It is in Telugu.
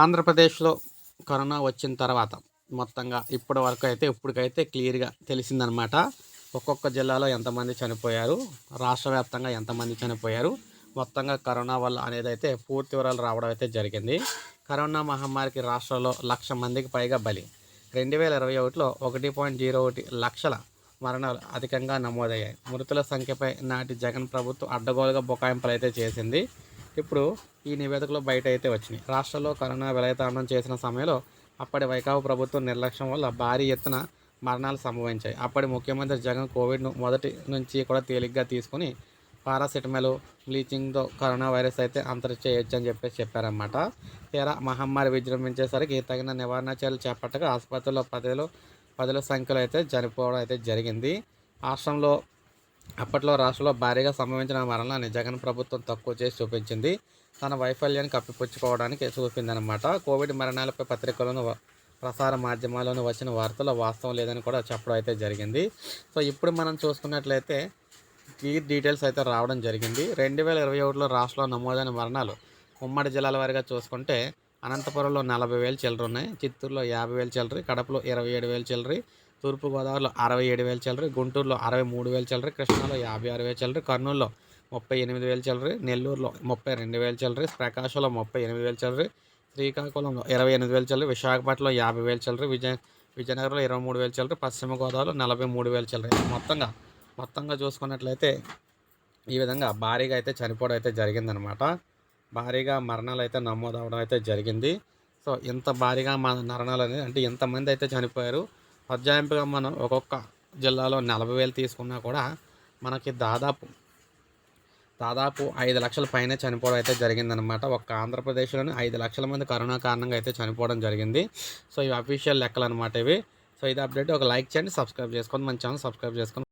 ఆంధ్రప్రదేశ్లో కరోనా వచ్చిన తర్వాత మొత్తంగా ఇప్పటి వరకు అయితే ఇప్పటికైతే క్లియర్గా తెలిసిందనమాట ఒక్కొక్క జిల్లాలో ఎంతమంది చనిపోయారు రాష్ట్ర వ్యాప్తంగా ఎంతమంది చనిపోయారు మొత్తంగా కరోనా వల్ల అనేది అయితే పూర్తి వివరాలు రావడం అయితే జరిగింది. కరోనా మహమ్మారికి రాష్ట్రంలో లక్ష మందికి పైగా బలి. రెండు వేల ఇరవై ఒకటిలో ఒకటి పాయింట్ జీరో ఒకటి లక్షల మరణాలు అధికంగా నమోదయ్యాయి. మృతుల సంఖ్యపై నాటి జగన్ ప్రభుత్వం అడ్డగోలుగా బుకాయింపులు అయితే చేసింది. ఇప్పుడు ఈ నివేదికలో బయట అయితే వచ్చినాయి. రాష్ట్రంలో కరోనా విలయతాండం చేసిన సమయంలో అప్పటి వైకాపా ప్రభుత్వం నిర్లక్ష్యం వల్ల భారీ ఎత్తున మరణాలు సంభవించాయి. అప్పటి ముఖ్యమంత్రి జగన్ కోవిడ్ను మొదటి నుంచి కూడా తేలిగ్గా తీసుకుని పారాసిటమాల్ బ్లీచింగ్తో కరోనా వైరస్ అయితే అంతరి చేయొచ్చు అని చెప్పేసి చెప్పారన్నమాట. తీరా మహమ్మారి విజృంభించేసరికి తగిన నివారణ చర్యలు చేపట్టగా ఆసుపత్రిలో పదిలో పదిల సంఖ్యలో అయితే చనిపోవడం అయితే జరిగింది. రాష్ట్రంలో అప్పట్లో రాష్ట్రంలో భారీగా సంభవించిన మరణాన్ని జగన్ ప్రభుత్వం తక్కువ చేసి చూపించింది. తన వైఫల్యాన్ని కప్పిపుచ్చుకోవడానికి చూపిందనమాట కోవిడ్ మరణాలపై పత్రికలను ప్రసార మాధ్యమాల్లోనూ వచ్చిన వార్తలు వాస్తవం లేదని కూడా చెప్పడం అయితే జరిగింది. సో ఇప్పుడు మనం చూసుకున్నట్లయితే ఈ డీటెయిల్స్ అయితే రావడం జరిగింది. రెండు వేల ఇరవై ఒకటిలో రాష్ట్రంలో నమోదైన మరణాలు ఉమ్మడి జిల్లాల వారిగా చూసుకుంటే అనంతపురంలో నలభై వేలు చిల్లర ఉన్నాయి. చిత్తూరులో యాభై వేలు చిల్లరి కడపలో ఇరవై ఏడు వేలు చిల్లరి తూర్పుగోదావరిలో అరవై ఏడు వేలు చిల్లరి గుంటూరులో అరవై మూడు వేలు చిల్లరి కృష్ణాలో యాభై ఆరు వేలు చిల్లరి కర్నూలులో ముప్పై ఎనిమిది వేలు చిల్లరి నెల్లూరులో ముప్పై రెండు వేలు చిల్లరి ప్రకాశంలో ముప్పై ఎనిమిది వేలు చిల్లరి శ్రీకాకుళంలో ఇరవై ఎనిమిది వేలు చిల్లరి విశాఖపట్నంలో యాభై వేలు చిల్లరి విజయ విజయనగరంలో ఇరవై మూడు వేలు చిల్లరి పశ్చిమ గోదావరిలో నలభై మూడు వేలు చిల్లరి. మొత్తంగా మొత్తంగా చూసుకున్నట్లయితే ఈ విధంగా భారీగా అయితే చనిపోవడం అయితే జరిగిందనమాట భారీగా మరణాలు అయితే నమోదు అవడం అయితే జరిగింది. సో ఇంత భారీగా మన మరణాలు అనేది అంటే ఇంతమంది అయితే చనిపోయారు. పద్యాయింపుగా మనం ఒక్కొక్క జిల్లాలో నలభై వేలు తీసుకున్నా కూడా మనకి దాదాపు దాదాపు ఐదు లక్షల పైన చనిపోవడం అయితే జరిగిందనమాట ఒక్క ఆంధ్రప్రదేశ్లోనే ఐదు లక్షల మంది కరోనా కారణంగా అయితే చనిపోవడం జరిగింది. సో ఇవి అఫీషియల్ లెక్కలు అనమాట ఇవి. సో ఇది అప్డేట్ ఒక లైక్ చేయండి సబ్స్క్రైబ్ చేసుకోండి మన ఛానల్ సబ్స్క్రైబ్ చేసుకొని